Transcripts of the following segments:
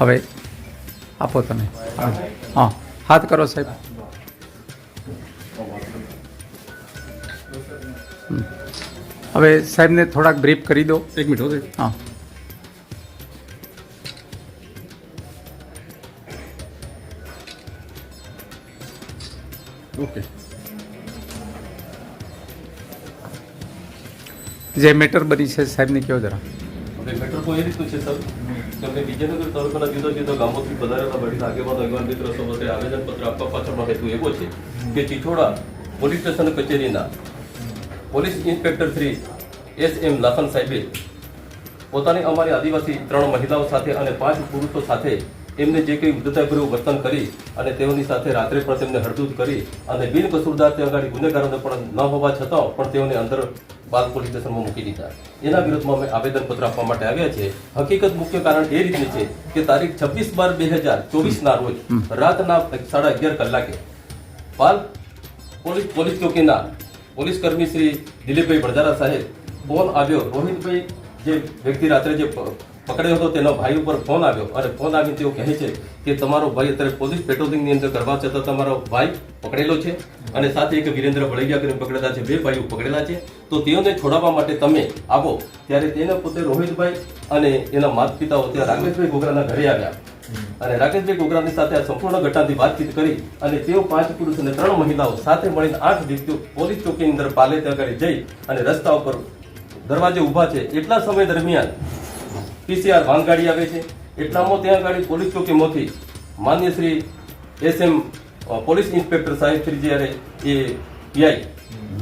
હવે આપો તમે. હા હાથ કરો સાહેબ. હવે સાહેબને થોડાક બ્રીફ કરી દો. એક મિનિટ હા ઓકે. જે મેટર બની છે સાહેબને કહો જરા. મેટર તો એ રીતનું છે સર. અમે વિજયનગર તાલુકાના જુદા જુદા ગામોથી પધારેલા વડીલ આગેવાનો યુવાન મિત્રો સમક્ષે આવેદનપત્ર આપવા પાછળનો હેતુ એવો છે કે ચિથોડા પોલીસ સ્ટેશન કચેરીના police inspector Shri S M Lakhan સાહેબે પોતાની અમારી આદિવાસી ત્રણ મહિલાઓ સાથે અને પાંચ પુરુષો સાથે એમને જે કંઈ ઉદ્ધતાપૂર્વક વર્તન કરી અને તેઓની સાથે રાત્રે પણ તેમને હળદૂત કરી અને બિનકસૂરદાર તે અગાડી ગુનેગારોને પણ ન હોવા છતાં પણ તેઓને અંદર બાદ પોલીસ સ્ટેશનમાં મૂકી દીધા. એના વિરુદ્ધમાં અમે આવેદનપત્ર આપવા માટે આવ્યા છે હકીકત મુખ્ય કારણ એ રીતની છે કે તારીખ છવ્વીસ બાર બે હજાર ચોવીસના રોજ રાતના સાડા અગિયાર કલાકે પાલ પોલીસ પોલીસ ચોકીના પોલીસ કર્મી શ્રી દિલીપભાઈ બળદારા સાહેબ ફોન આવ્યો. રોહિતભાઈ જે વ્યક્તિ રાત્રે જે પકડ્યો હતો, તેના ભાઈ ઉપર ફોન આવ્યો. અને ફોન આવીને તેઓ કહે છે કે તમારો ભાઈ અત્યારે પોલીસ પેટ્રોલિંગની અંદર કરવા છતાં તમારો ભાઈ પકડેલો છે અને સાથે એક વિરેન્દ્ર વળૈયા કરીને પકડેલા છે, બે ભાઈઓ પકડેલા છે. તો તેઓને છોડાવવા માટે તમે આવો. ત્યારે તેને પોતે રોહિતભાઈ અને એના માતા પિતાઓ ત્યાં રાકેશભાઈ ગોગરાના ઘરે આવ્યા. અને રાકેશભાઈ ગોગરાની સાથે આ સંપૂર્ણ ઘટનાથી વાતચીત કરી અને તેઓ પાંચ પુરુષ અને ત્રણ મહિલાઓ સાથે મળીને આઠ વ્યક્તિઓ પોલીસ ચોકીની અંદર પાલે ત્યાં જઈ અને રસ્તા ઉપર દરવાજે ઊભા છે. એટલા સમય દરમિયાન પીસીઆર ભાનગાડી આવે છે. એટલામાં ત્યાં આગળ પોલીસ ચોકીમાંથી માન્ય Shri S M police inspector સાહેબ શ્રી જ્યારે એ પીઆઈ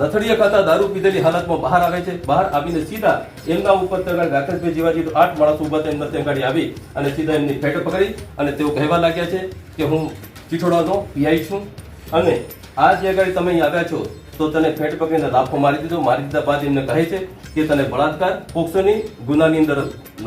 લથડીયા ખાતા દારૂ પીધેલી હાલતમાં બહાર આવે છે. બહાર આવીને સીધા એમના ઉપર ત્યાં રાકેશભાઈ જેવા તો આઠ માણસ ઊભા એમના ત્યાં ગાડી આવી અને સીધા એમની ફેટ પકડી અને તેઓ કહેવા લાગ્યા છે કે હું ચીઠોડાનો પીઆઈ છું અને આ જે આગળ તમે અહીં આવ્યા છો, તો તને ફેટ પકડીને લાફો મારી દીધો. મારી દીધા બાદ એમને કહે છે કે તને બળાત્કાર પોક્સોની ગુનાની અંદર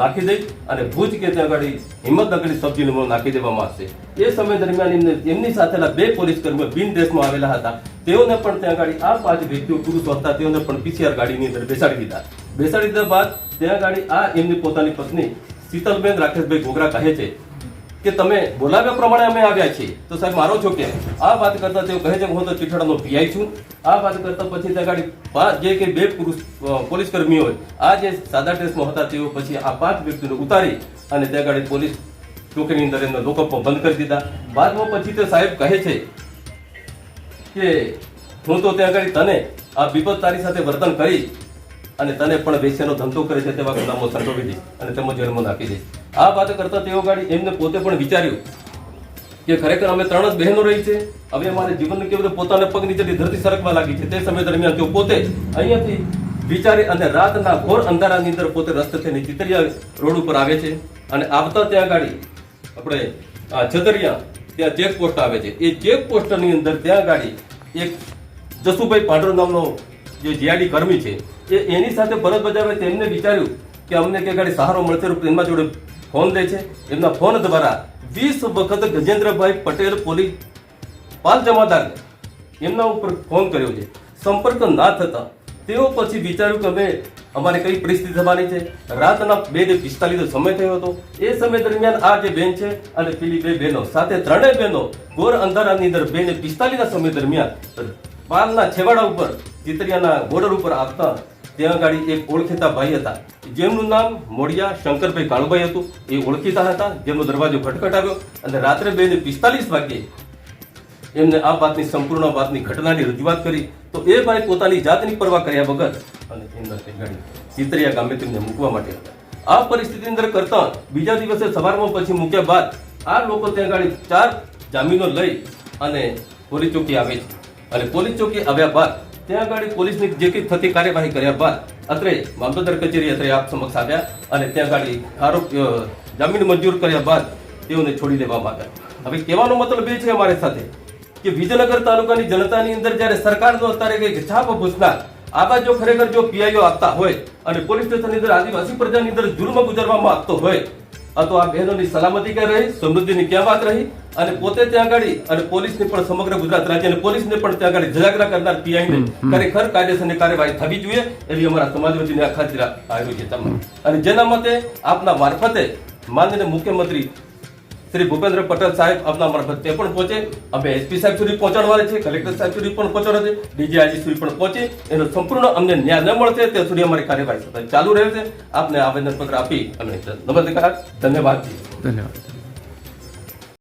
નાખી દઈ અને ભુજ કે ત્યાં આગળ હિંમતનગરની સબજીનું નાખી દેવામાં આવશે. એ સમય દરમિયાન એમને એમની સાથેના બે પોલીસ કર્મીઓ બિન દેશમાં આવેલા હતા. તેઓને પણ ત્યાં આગળ આ પાંચ વ્યક્તિઓ પુરુષો હતા. તેઓને પણ પીસીઆર ગાડીની અંદર બેસાડી દીધા. બેસાડી દીધા બાદ ત્યાં આગળ આ એમની પોતાની પત્ની શીતલબેન રાકેશભાઈ ગોગરા કહે છે કે તમે બોલાવ્યા પ્રમાણે અમે આવ્યા છીએ. તો સાહેબ મારો છો કે આ વાત કરતા તેઓ કહે છે, હું તો ચીઠાડાનો પીઆઈ છું. આ વાત કરતા પછી ત્યાં ગાડી જે કે બે પુરુષ પોલીસ કર્મીઓ હોય, આ જે સાદા ડ્રેસમાં હતા, તેઓ પછી આ પાંચ વ્યક્તિને ઉતારી અને ત્યાં ગાડી પોલીસ ચોકીની અંદર એમનો લોકઅપ બંધ કરી દીધા. બાદમાં પછી તે સાહેબ કહે છે કે, હું તો ત્યાં આગળ તને આ વિપદ તારી સાથે વર્તન કરી અને તને પણ વેચ્યાનો ધંધો કરે છે તેવા ગુનામાં સંડોવી દઈશ અને તેમાં જેલમાં નાખી દઈશ આ વાત કરતા તેઓ ગાડી એમને પોતે પણ વિચાર્યું કે ખરેખર અમે ત્રણ જ બહેનો રહી છે. હવે અમારે જીવનને કેવું પોતાના પગ નીચેથી ધરતી સરકવા લાગી છે તે સમય દરમિયાન તેઓ પોતે અહીંયાથી વિચારી અને રાતના ઘોર અંધારાની અંદર પોતે રસ્તે થઈને ચિતરિયા રોડ ઉપર આવે છે. અને આવતા ત્યાં ગાડી આપણે છતરિયા, ત્યાં ચેક પોસ્ટ આવે છે. એ ચેક પોસ્ટની અંદર ત્યાં ગાડી એક જસુભાઈ પાંડરો નામનો જે જીઆઈડી કર્મી છે એ એની સાથે ફરજ બજાવે તેમને વિચાર્યું કે અમને કે ગાડી સહારો મળશે એમના જોડે ફોન લે છે. એમના ફોન દ્વારા વીસ વખત ગજેન્દ્રભાઈ પટેલ પોલીસ પાલ જમાદારને એમના ઉપર ફોન કર્યો છે. સંપર્ક ના થતા તેઓ પછી વિચાર્યું કે અમે અમારે કઈ પરિસ્થિતિ થવાની છે. રાતના બે ને પિસ્તાલીસ સમય થયો હતો. એ સમય દરમિયાન આ જે બેન છે અને પેલી બે બહેનો, સાથે ત્રણેય બહેનો ગોર અંધારાની અંદર બે ને પિસ્તાલીસ સમય દરમિયાન પાલના છેવાડા ઉપર, ચિતરિયાના બોર્ડર ઉપર આવતા ત્યાં આગળ એક ઓળખીતા ભાઈ હતા. જેમનું નામ મોડિયા શંકરભાઈ કાળુભાઈ હતું. એ ઓળખીતા હતા. જેમનો દરવાજો ખટખટાવ્યો અને રાત્રે બે ને પિસ્તાલીસ વાગ્યે એમને આ વાતની સંપૂર્ણ વાતની ઘટનાની રજૂઆત કરી. તો એ ભાઈ પોતાની જાતની પરવા કર્યા વગર અને એમના ગાડી ચિતરિયા ગામે તેમને મૂકવા માટે આ પરિસ્થિતિ અંદર કરતા બીજા દિવસે સવારમાં પછી મૂક્યા બાદ આ લોકો ત્યાં ગાડી ચાર જામીનો લઈ અને પોલીસ ચોકી આવે છે. અને પોલીસ ચોકી આવ્યા બાદ ત્યાં ગાડી પોલીસની જે કંઈ થતી કાર્યવાહી કર્યા બાદ અત્રે મામલતદાર કચેરી અત્રે આપ સમક્ષ આવ્યા અને ત્યાં ગાડી આરોપ જામીન મંજૂર કર્યા બાદ તેઓને છોડી દેવામાં આવ્યા. હવે કહેવાનો મતલબ એ છે અમારી સાથે કે વિજયનગર તાલુકાની જનતાની અંદર જ્યારે સરકારનો અત્યારે કંઈક છાપ ભૂસનાર આવા જો ખરેખર જો પીઆઈઓ આપતા હોય અને પોલીસ સ્ટેશનની અંદર આદિવાસી પ્રજાની અંદર જુલ્મ ગુજારવામાં આપતો હોય તો આ બહેનોની સલામતી ક્યાં રહી સમૃદ્ધિની ક્યાં વાત રહી? અને પોતે ત્યાં આગળ અને પોલીસની પણ સમગ્ર ગુજરાત રાજ્ય અને પોલીસને પણ ત્યાં આગળ જજાગરા કરનાર પીઆઈને ખરેખર કાયદેસરની કાર્યવાહી થવી જોઈએ એવી અમારા સમાજ વતીને આ ખાતરી આવ્યું છે તમને અને જેના મતે આપના મારફતે માનનીય મુખ્યમંત્રી શ્રી ભૂપેન્દ્ર પટેલ સાહેબ આપના મારફત તે પણ પહોંચે. અમે એસપી સાહેબ સુધી પહોંચાડવાના છે કલેક્ટર સાહેબ સુધી પણ પહોંચાડવા છે ડીજીઆઈજી સુધી પણ પહોંચે. એનો સંપૂર્ણ અમને ન્યાય ન મળશે તે સુધી અમારી કાર્યવાહી સતત ચાલુ રહેશે આપને આવેદનપત્ર આપી અમે નમસ્કાર. ધન્યવાદ. ધન્યવાદ.